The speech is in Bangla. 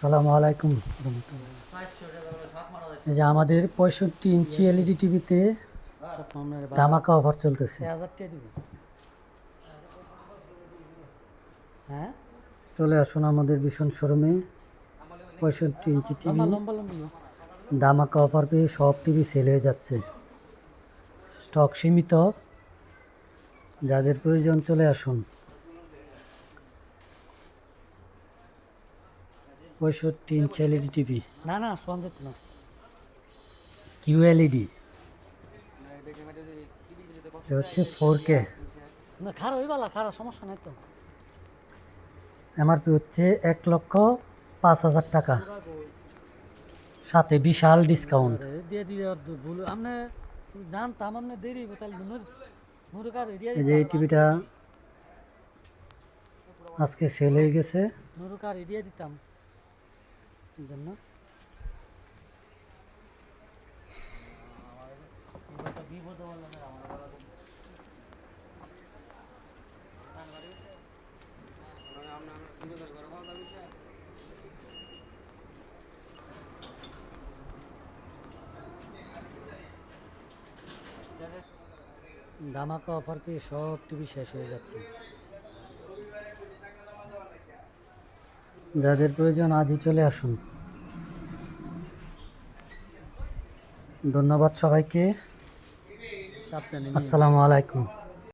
সালামু আলাইকুম। এই যে আমাদের পঁয়ষট্টি ইঞ্চি এলইডি টিভিতে ধামাকা অফার চলতেছে। হ্যাঁ? চলে আসুন আমাদের ভীষণ শোরুমে। পঁয়ষট্টি ইঞ্চি টিভি। ধামাকা অফার পেয়ে সব টিভি সেল হয়ে যাচ্ছে। স্টক সীমিত। যাদের প্রয়োজন চলে আসুন। পঁয়ষট্টি ইঞ্চি এলইডি টিভি? না না যেত না। কিউ এলইডি হচ্ছে ফোর কে। না খারাপ হয়ে বালা খারাপ সমস্যা নাই তো। এমআরপি হচ্ছে এক লক্ষ পাঁচ হাজার টাকা। সাথে বিশাল ডিসকাউন্ট দিয়ে দিয়ে ভুল আপনি জানতাম আপনি দেরি তাহলে দিয়ে এই যে এই টিভিটা আজকে সেল হয়ে গেছে। নুরুকার দিয়ে দিতাম। ধামাকা অফার পেয়ে সব টিভি শেষ হয়ে যাচ্ছে। যাদের প্রয়োজন আজই চলে আসুন। ধন্যবাদ সবাইকে। আসসালামু আলাইকুম।